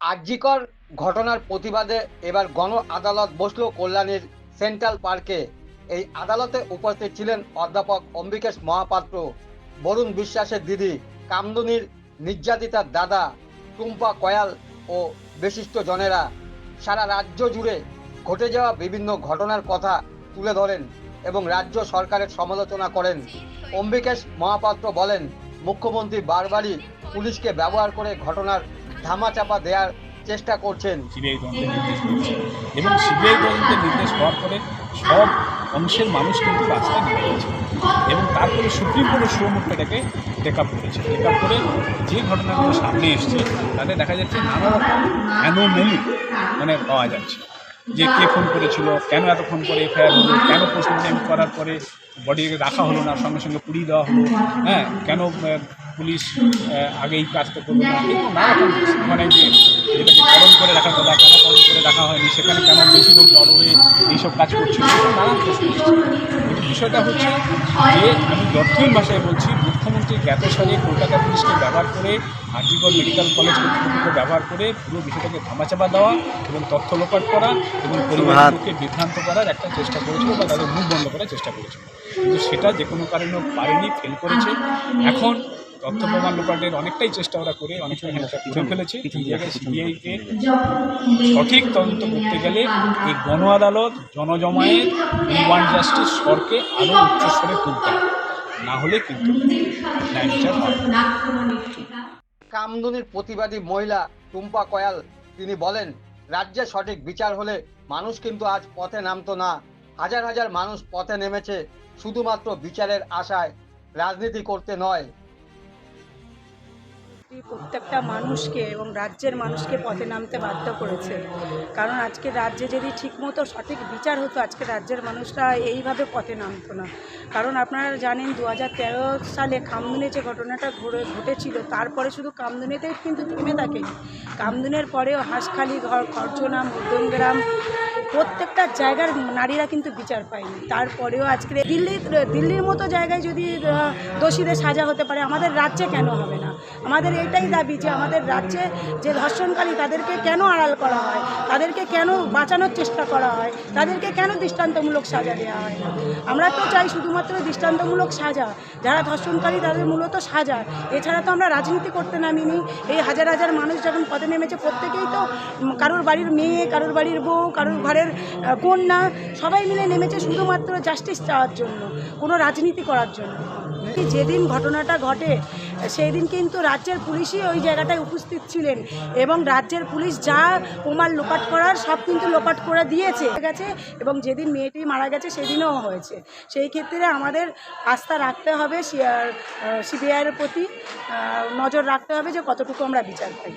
আরজিকর ঘটনার প্রতিবাদে এবার গণ আদালত বসল কল্যাণীর সেন্ট্রাল পার্কে। এই আদালতে উপস্থিত ছিলেন অধ্যাপক অম্বিকেশ মহাপাত্র, বরুণ বিশ্বাসের দিদি, কামদুনির নির্যাতিতার দাদা, টুম্পা কয়াল ও বিশিষ্ট জনেরা। সারা রাজ্য জুড়ে ঘটে যাওয়া বিভিন্ন ঘটনার কথা তুলে ধরেন এবং রাজ্য সরকারের সমালোচনা করেন। অম্বিকেশ মহাপাত্র বলেন, মুখ্যমন্ত্রী বারবারই পুলিশকে ব্যবহার করে ঘটনার ধামাচাপা দেওয়ার চেষ্টা করছেন। সিবিআই তদন্তের নির্দেশ দিয়েছে। এবং সিবিআই তদন্তের নির্দেশ হওয়ার পরে সব অংশের মানুষ কিন্তু রাস্তায় নেমে গেছে। এবং তারপরে সুপ্রিম কোর্টের সুমুখটা এটাকে টেক আপ করেছে। টেক আপ করে যে ঘটনাগুলো সামনে এসছে, তাতে দেখা যাচ্ছে নানা রকম অ্যানোমেলি মানে পাওয়া যাচ্ছে। যে কে ফোন করেছিল, কেন এত ফোন করে এফআইআর হলো, কেন পোস্টমর্টম করার পরে বডিকে রাখা হলো না, সঙ্গে সঙ্গে পুড়িয়ে দেওয়া হলো হ্যাঁ কেন পুলিশ আগেই কাজটা করল না নানা রকম মানে যে যেটাকে পালন করে রাখার কথা কেন পালন করে রাখা হয়নি সেখানে কেন বেশি লোক জড়ো হয়ে এইসব কাজ করছিল এরকম নানান প্রশ্ন কিন্তু বিষয়টা হচ্ছে যে আমি যতই ভাষায় বলছি মুখ্যমন্ত্রী জ্ঞাত জ্ঞাতসারে কলকাতা পুলিশকে ব্যবহার করে আর্জিকল মেডিকেল কলেজ কর্তৃপক্ষকে ব্যবহার করে পুরো বিষয়টাকে ধামাচাপা দেওয়া এবং তথ্য লোপাট করা এবং পরিবারের লোককে বিভ্রান্ত করার একটা চেষ্টা করেছিল বা তাদের মুখ বন্ধ করার চেষ্টা করেছিল। কিন্তু সেটা যে কোনো কারণে পারেনি ফেল করেছে। এখন তথ্য প্রমাণ লোপাটের অনেকটাই চেষ্টা ওরা করে অনেকটা করে ফেলেছে। সিবিআইকে সঠিক তদন্ত করতে গেলে এই গণ আদালত জনজমায়েত ওয়ান জাস্টিস স্বরকে আরও উচ্চস্বরে তুলতে হবে। না হলে কিন্তু। কামদুনির প্রতিবাদী মহিলা টুম্পা কয়াল তিনি বলেন রাজ্যে সঠিক বিচার হলে মানুষ কিন্তু আজ পথে নামতো না। হাজার হাজার মানুষ পথে নেমেছে শুধুমাত্র বিচারের আশায় রাজনীতি করতে নয়। প্রত্যেকটা মানুষকে এবং রাজ্যের মানুষকে পথে নামতে বাধ্য করেছে। কারণ আজকে রাজ্যে যদি ঠিকমতো সঠিক বিচার হতো আজকে রাজ্যের মানুষরা এইভাবে পথে নামতো না। কারণ আপনারা জানেন দু হাজার তেরো সালে কামদুনে যে ঘটনাটা ঘুরে, ঘটেছিল, তারপরে শুধু কামদুনেতেই কিন্তু থেমে থাকেনি। কামদুনের পরেও হাঁসখালি, ঘর খরচনা মধ্যমগ্রাম প্রত্যেকটা জায়গার নারীরা কিন্তু বিচার পায়নি। তারপরেও আজকে দিল্লি দিল্লির মতো জায়গায় যদি দোষীদের সাজা হতে পারে, আমাদের রাজ্যে কেন হবে না? আমাদের এটাই দাবি যে আমাদের রাজ্যে যে ধর্ষণকারী তাদেরকে কেন আড়াল করা হয়? তাদেরকে কেন বাঁচানোর চেষ্টা করা হয়? তাদেরকে কেন দৃষ্টান্তমূলক সাজা দেওয়া হয় না? আমরা তো চাই শুধুমাত্র দৃষ্টান্তমূলক সাজা। যারা ধর্ষণকারী তাদের মূলত সাজা। এছাড়া তো আমরা রাজনীতি করতে নামিনি। এই হাজার হাজার মানুষ যখন পথে নেমেছে, প্রত্যেকেই তো কারোর বাড়ির মেয়ে, কারোর বাড়ির বউ, কারোর ঘরের কন্যা, সবাই মিলে নেমেছে শুধুমাত্র জাস্টিস চাওয়ার জন্য, কোনো রাজনীতি করার জন্য। যেদিন ঘটনাটা ঘটে সেই দিন কিন্তু রাজ্যের পুলিশই ওই জায়গাটায় উপস্থিত ছিলেন এবং রাজ্যের পুলিশ যা প্রমাণ লোপাট করার সব কিন্তু লোপাট করে দিয়েছে। গেছে এবং যেদিন মেয়েটি মারা গেছে, সেদিনও হয়েছে। সেই ক্ষেত্রে আমাদের আস্থা রাখতে হবে সিবিআইয়ের প্রতি নজর রাখতে হবে যে কতটুকু আমরা বিচার পাই।